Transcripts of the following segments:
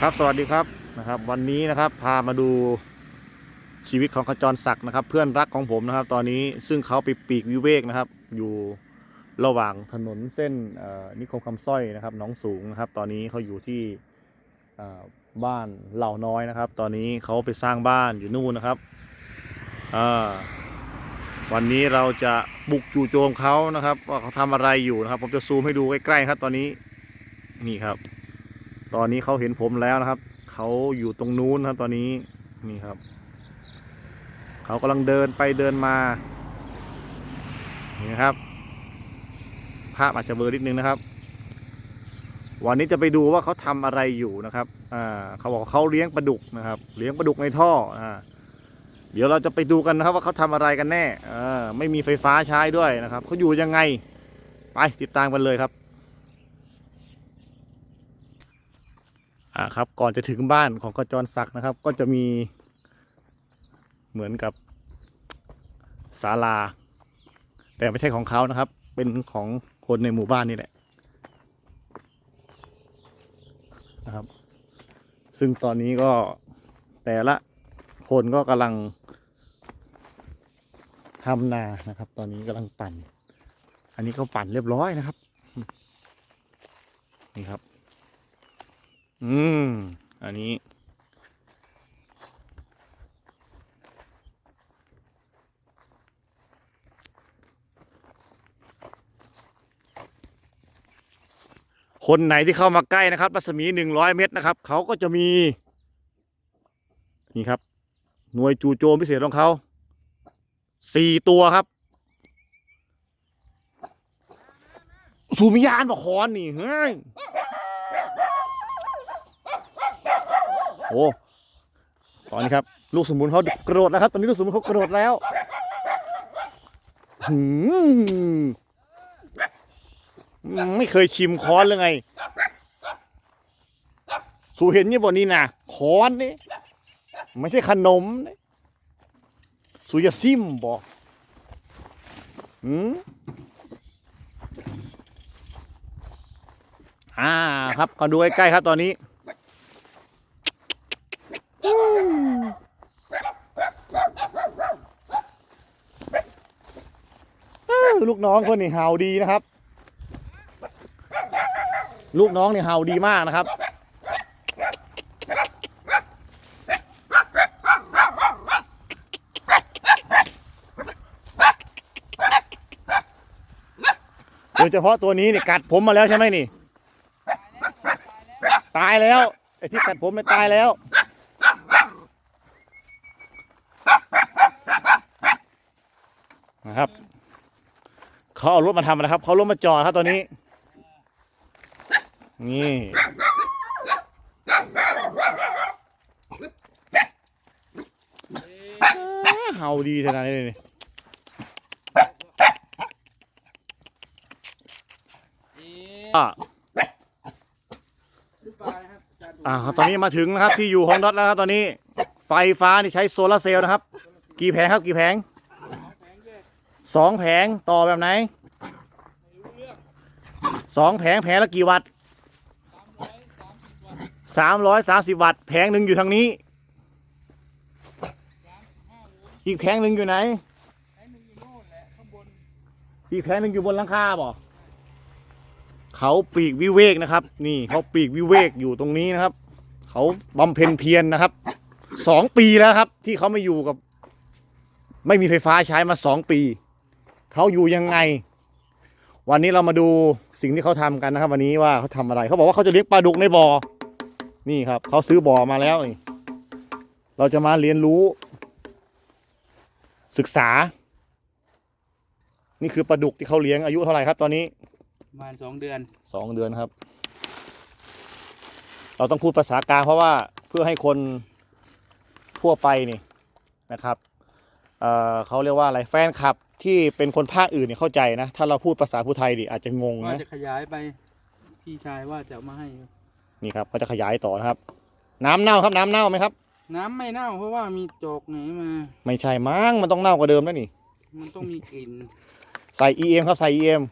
ครับสวัสดีครับนะครับ วันนี้นะครับพามาดูชีวิตของขจรศักดิ์นะครับ เพื่อนรักของผมนะครับ ตอนนี้ซึ่งเขาไปปีกวิเวกนะครับ อยู่ระหว่างถนนเส้นนิคมคำสร้อยนะครับหน้องสูงนะครับ ตอนนี้เขาอยู่ที่บ้านเหล่าน้อยนะครับ ตอนนี้เขาไปสร้างบ้านอยู่นู่นนะครับวันนี้เราจะบุกจู่โจมเขานะครับ ว่าเขาทำอะไรอยู่นะครับ ผมจะซูมให้ดูใกล้ๆครับ ตอนนี้นี่ครับ ตอนนี้เขาเห็นผมแล้วนะครับ เขาอยู่ตรงนู้นครับตอนนี้นี่ครับ เขากำลังเดินไปเดินมานี่นะครับ ภาพอาจจะเบลอนิดนึงนะครับ วันนี้จะไปดูว่าเขาทำอะไรอยู่นะครับอ่าเขาบอกเขาเลี้ยงปลาดุกนะครับ เลี้ยงปลาดุกในท่ออ่าเดี๋ยวเราจะไปดูกันนะครับว่าเขาทำอะไรกันแน่อ่าไม่มีไฟฟ้าใช้ด้วยนะครับเขาอยู่ยังไง ไปติดตามกันเลยครับ อ่าครับก่อนจะถึงบ้านของกจรศักดิ์นะครับ ก็จะมีเหมือนกับศาลา แต่ไม่ใช่ของเขานะครับ เป็นของคนในหมู่บ้านนี่แหละนะครับ ซึ่งตอนนี้ก็แต่ละคนก็กำลังทำนานะครับ ตอนนี้กำลังปั่น อันนี้เขาปั่นเรียบร้อยนะครับ นี่ครับ อืม อันนี้ คนไหนที่เข้ามาใกล้นะครับรัศมีหนึ่งร้อยเมตรนะครับ เขาก็จะมี นี่ครับ หน่วยจู่โจมพิเศษของเขาสี่ตัวครับ สูมิยานบอกคอนนี่เฮ้ย โอ้ตอนนี้ครับ ลูกสมุนเขาโกรธแล้วครับ ตอนนี้ลูกสมุนเขาโกรธแล้วหืมไม่เคยชิมค้อนเลยไง สูเห็นนี่บนนี้นะค้อนนี่ไม่ใช่ขนมนี่สูจะซิมบอกหืมอ่าครับขอดูใกล้ๆครับตอนนี้ ลูกน้องคนนี้เห่าดีนะครับ ลูกน้องเนี่ยเห่าดีมากนะครับโดยเฉพาะตัวนี้เนี่ยกัดผมมาแล้วใช่ไหมนี่ ตายแล้วไอ้ที่กัดผมไม่ตายแล้ว นะครับ เขาเอารถมาทำนะครับเขารถมาจอดครับตอนนี้ นี่เห่าดีขนาดนี้เลยนี่อะอ่าตอนนี้มาถึงนะครับที่อยู่ของดอทแล้วครับตอนนี้ ไฟฟ้านี่ใช้โซลาเซลล์นะครับ กี่แผงครับกี่แผงสองแผงต่อแบบไหน สองแผงแผงละกี่วัตต์สามร้อยสามสิบวัตต์แผงหนึ่งอยู่ทางนี้ อีกแผงหนึ่งอยู่ไหน อีกแผงหนึ่งอยู่บนหลังคาบ่เขาปลีกวิเวกนะครับ นี่เขาปลีกวิเวกอยู่ตรงนี้นะครับ เขาบำเพ็ญเพียรนะครับสองปีแล้วครับ ที่เขาไม่อยู่กับ ไม่มีไฟฟ้าใช้มาสองปี เขาอยู่ยังไง วันนี้เรามาดูสิ่งที่เขาทำกันนะครับ วันนี้ว่าเขาทำอะไรเขาบอกว่าเขาจะเลี้ยงปลาดุกในบ่อนี่ครับเขาซื้อบ่อมาแล้วนี่เราจะมาเรียนรู้ ศึกษา นี่คือปลาดุกที่เขาเลี้ยงอายุเท่าไหร่ครับตอนนี้ประมาณสองเดือนสองเดือนครับ เราต้องพูดภาษากลางเพราะว่าเพื่อให้คนทั่วไปนี่นะครับเอ่อเขาเรียกว่าอะไรแฟนคลับ ที่เป็นคนภาคอื่นเนี่ยเข้าใจนะ ถ้าเราพูดภาษาพูไทยดิอาจจะงงว่านะจะขยายไปพี่ชายว่าจะเอามาให้ นี่ครับเขาจะขยายต่อนะครับ น้ำเน่าครับน้ำเน่าไหมครับ น้ำไม่เน่าเพราะว่ามีโจกไหนมา ไม่ใช่มั้งมันต้องเน่ากว่าเดิมแล้วนี่ มันต้องมีกลิ่น ใส่ EM ครับใส่ EM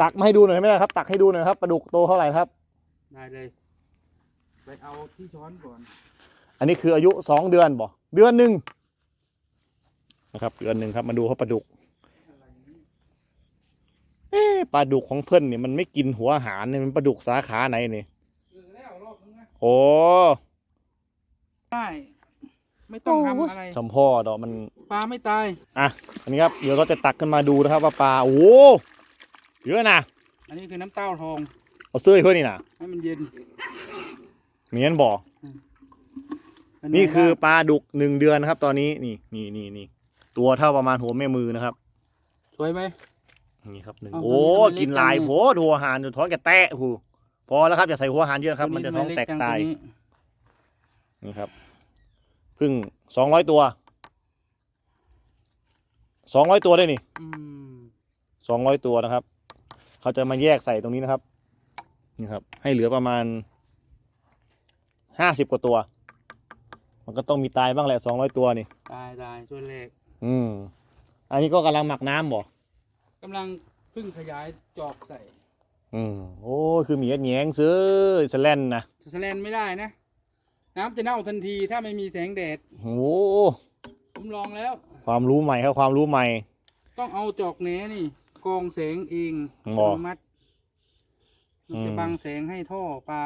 ตักมาให้ดูหน่อยไหมล่ะครับ ตักให้ดูหน่อยครับปลาดุกโตเท่าไหร่ครับ ได้เลย ไปเอาที่ช้อนก่อน อันนี้คืออายุสองเดือนบ่เดือนหนึ่ง นะครับเดือนหนึ่งครับมาดูเขาปลาดุกเอ๊ะปลาดุกของเพื่อนเนี่ยมันไม่กินหัวอาหารเนี่ยมันปลาดุกสาขาไหนเนี่ยเออแล้วรอบนึงนะโอ้ได้ไม่ต้องทำอะไรสมพ่อดอกมันปลาไม่ตายอะอันนี้ครับเดี๋ยวเราจะตักขึ้นมาดูนะครับว่าปลาโอ้โหเยอะนะอันนี้คือน้ำเต้าทองเอาเสื้อให้เพื่อนนี่นะให้มันเย็นเหมียนบ่เป็ไงนี่คือบ้างปลาดุกหนึ่งเดือนนะครับ ตอนนี้นี่นี่นี่นี่ ตัวเท่าประมาณหัวแม่มือนะครับ สวยไหม นี่ครับหนึ่งเอาโอ้ตัวนี้ทำไมเล็กกินลายจังโผดูอาหารจนท้องแกแตะหูพอแล้วครับอย่าใส่หัวอาหารเยอะครับ มันจะท้องแตกตายนี่ครับพึ่งสองร้อยตัวสองร้อยตัวได้นี่อืมสองร้อยตัวนะครับ เขาจะมาแยกใส่ตรงนี้นะครับนี่ครับ ให้เหลือประมาณห้าสิบกว่าตัว มันก็ต้องมีตายบ้างแหละสองร้อยตัวนี่ ตายตายช่วยแรก อืม อันนี้ก็กำลังหมักน้ำบ่กำลังเพึ่งขยายจอกใส่อืม โอ้คือหมีแงงซื้อสแลนนะ สแลนไม่ได้นะ น้ำจะเน่าทันทีถ้าไม่มีแสงแดด โอ้ผมลองแล้ว ความรู้ใหม่ครับความรู้ใหม่ ต้องเอาจอกแหนนี่กรองแสงเองอ๋อัอตโนมัติมันจะอืม บังแสงให้ท่อปลา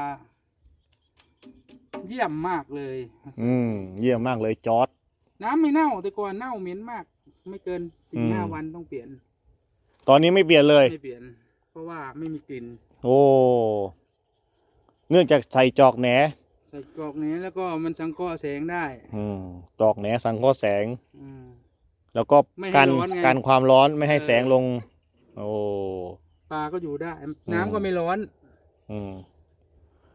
เยี่ยมมากเลย อืม เยี่ยมมากเลยจอร์ด น้ำไม่เน่าแต่ก่อนเน่าเหม็นมาก ไม่เกินสี่อืม ห้าวันต้องเปลี่ยนตอนนี้ไม่เปลี่ยนเลย ไม่เปลี่ยน เพราะว่าไม่มีกลิ่นโอ้ เนื่องจากใส่จอกแหนใส่กรอกแหนแล้วก็มันสังเคราะห์แสงได้ อืมจอกแหนสังเคราะห์แสง อืม แล้วก็ไม่ให้กันร้อนไงกันความร้อนไม่ให้เออ แสงลง โอ้ปลาก็อยู่ได้ น้ำก็ไม่ร้อนอืม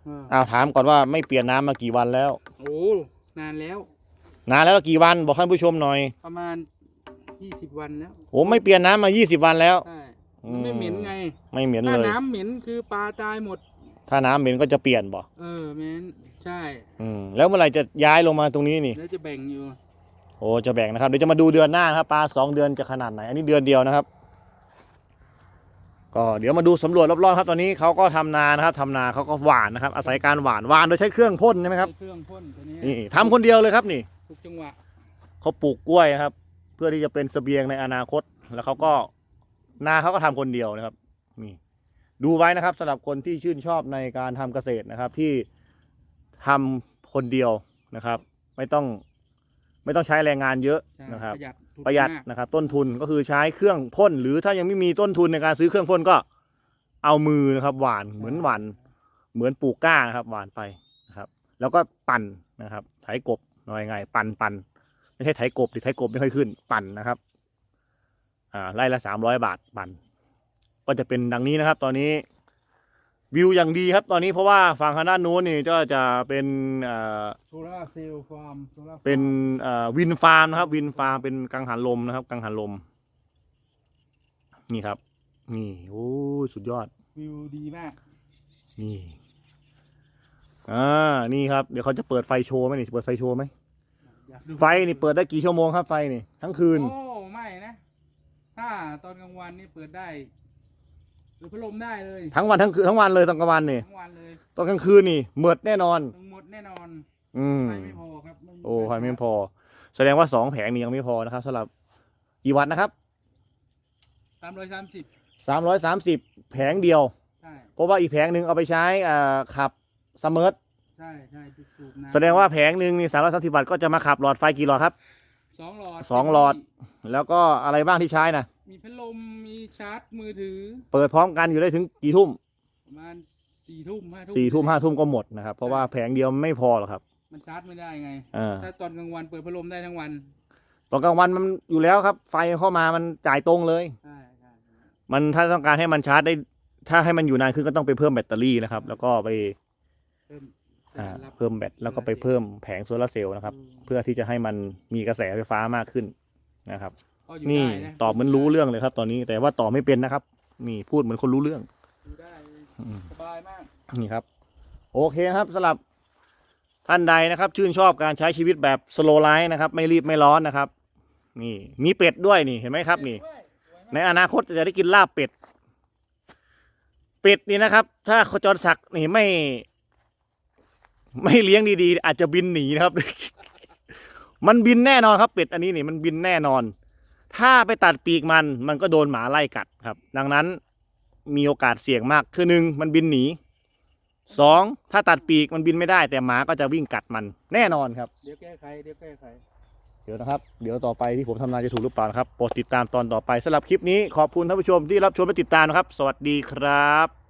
เอออ้าวถามก่อนว่าไม่เปลี่ยนน้ำมากี่วันแล้ว โอ้นานแล้ว นานแล้วกี่วันบอกท่านผู้ชมหน่อยประมาณยี่สิบวันแล้วโอ้ไม่เปลี่ยนน้ำมา20วันแล้วใช่อืมันมไม่เหม็นไง ไม่เหม็นถ้าเลยน้ำเหม็นคือปลาตายหมด ถ้าน้ำเหม็นก็จะเปลี่ยนบ่เออเหม็นใช่อืมแล้วเมื่อไหร่จะย้ายลงมาตรงนี้นี่ แล้วจะแบ่งอยู่ โอ้จะแบ่งนะครับเดี๋ยวจะมาดูเดือนหน้านะครับปลาสองเดือนจะขนาดไหน อันนี้เดือนเดียวนะครับ ก็เดี๋ยวมาดูสำรวจรอบๆครับตอนนี้เขาก็ทำนานะครับทำนาเขาก็หว่านนะครับ อาศัยการหว่านหว่านโดยใช้เครื่องพ่นใช่ไหมครับใช้เครื่องพ่นตัวนี้นี่ทำคนเดียวเลยครับนี่ ทุกจังหวะเขาปลูกกล้วยนะครับ เพื่อที่จะเป็นเสบียงในอนาคต แล้วเขาก็นาเขาก็ทำคนเดียวนะครับนี่ดูไว้นะครับสำหรับคนที่ชื่นชอบในการทำเกษตรนะครับ ที่ทำคนเดียวนะครับ ไม่ต้องไม่ต้องใช้แรงงานเยอะใช่นะครับ ประหยัดทุกประหยัดมากนะครับ ต้นทุนก็คือใช้เครื่องพ่นหรือถ้ายังไม่มีต้นทุนในการซื้อเครื่องพ่นก็เอามือนะครับ หวานเหมือนหวานเหมือนปลูกกล้านะครับ หวานไปนะครับ แล้วก็ปั่นนะครับไถกบ หน่อยไงปั่นปั่นไม่ใช่ไถกบดิไถกบไม่ค่อยขึ้นปั่นนะครับอ่าไร่ละสามร้อยบาทปั่นก็จะเป็นดังนี้นะครับ ตอนนี้วิวอย่างดีครับ ตอนนี้เพราะว่าฝั่งทางด้านนู้นนี่ก็จะเป็นอ่าโซล่าเซลล์ฟาร์มโซล่าเป็นเอ่อวินฟาร์มนะครับ วินฟาร์มเป็นกังหันลมนะครับ กังหันลม นี่ครับ นี่โอ้ยสุดยอด วิวดีมาก นี่อ่านี่ครับ เดี๋ยวเขาจะเปิดไฟโชว์ไหมนี่เปิดไฟโชว์ไหมอยากดู ไฟนี่เปิดได้กี่ชั่วโมงครับไฟนี่ทั้งคืน โอ้ไม่นะ ถ้าตอนกลางวันนี่เปิดได้หรือพัดลมได้เลยทั้งวันทั้งคืนทั้งวันเลยตอนกลางวันนี่ทั้งวันเลยตอนกลางคืนนี่เมิดแน่นอน ทั้งหมดแน่นอนอืมไฟไม่พอครับม่มีโอ้ไฟไม่พอ แสดงว่าสองแผงนี่ยังไม่พอนะครับสำหรับกี่วัตต์นะครับสามร้อยสามสิบสามร้อยสามสิบแผงเดียว ใช่เพราะว่าอีกแผงหนึ่งเอาไปใช้อ่าขับซัมเมอร์ ใช่ใช่สูบน้ำแสดงว่าแผงหนึ่งนี่สามร้อยสามสิบบาทก็จะมาขับหลอดไฟกี่หลอดครับ สองหลอดสองหลอด แล้วก็อะไรบ้างที่ใช้นะมีพัดลมมีชาร์จมือถือ เปิดพร้อมกันอยู่ได้ถึงกี่ทุ่มประมาณสี่ทุ่มห้าทุ่มสี่ทุ่มห้าทุ่มก็หมดนะครับ เพราะว่าแผงเดียวไม่พอหรอกครับมันชาร์จไม่ได้ไงอ่าถ้าตอนกลางวันเปิดพัดลมได้ทั้งวันตอนกลางวันมันอยู่แล้วครับ ไฟเข้ามามันจ่ายตรงเลย ใช่ใช่มันถ้าต้องการให้มันชาร์จได้ ถ้าให้มันอยู่นานขึ้นก็ต้องไปเพิ่มแบตเตอรี่นะครับ แล้วก็ไป เพิ่ม อ่าการรับเพิ่มแบตแล้วก็ไปเพิ่มแผงโซลาร์เซลล์นะครับ เพื่อที่จะให้มันมีกระแสไฟฟ้ามากขึ้นนะครับก็อยู่นี่ได้ะตอบเหมันรู้เรื่องเลยครับ ตอนนี้แต่ว่าตอบไม่เป็นนะครับ นี่พูดเหมือนคนรู้เรื่องอยู่ได้อืมสบายมากนี่ครับ โอเคนะครับสำหรับท่านใดนะครับ ชื่นชอบการใช้ชีวิตแบบสโลไลฟ์นะครับ ไม่รีบไม่ร้อนนะครับ นี่ มีเป็ดด้วยนี่เห็นไหมครับ นี่ ในอนาคตจะได้กินลาบเป็ด เป็ดนี่นะครับ ถ้าขจรศักดิ์นี่ไม่ ไม่เลี้ยงดีๆ อาจจะบินหนีนะครับ มันบินแน่นอนครับ เป็ดอันนี้นี่มันบินแน่นอน ถ้าไปตัดปีกมัน มันก็โดนหมาไล่กัดครับ ดังนั้นมีโอกาสเสี่ยงมากคือหนึ่งมันบินหนีสองถ้าตัดปีกมันบินไม่ได้ แต่หมาก็จะวิ่งกัดมันแน่นอนครับ เดี๋ยวแก้ไขเดี๋ยวแก้ไขเดี๋ยวนะครับ เดี๋ยวต่อไปที่ผมทำนายจะถูกหรือเปล่านะครับโปรดติดตามตอนต่อไปสำหรับคลิปนี้ขอบคุณท่านผู้ชมที่รับชมและติดตามนะครับ สวัสดีครับ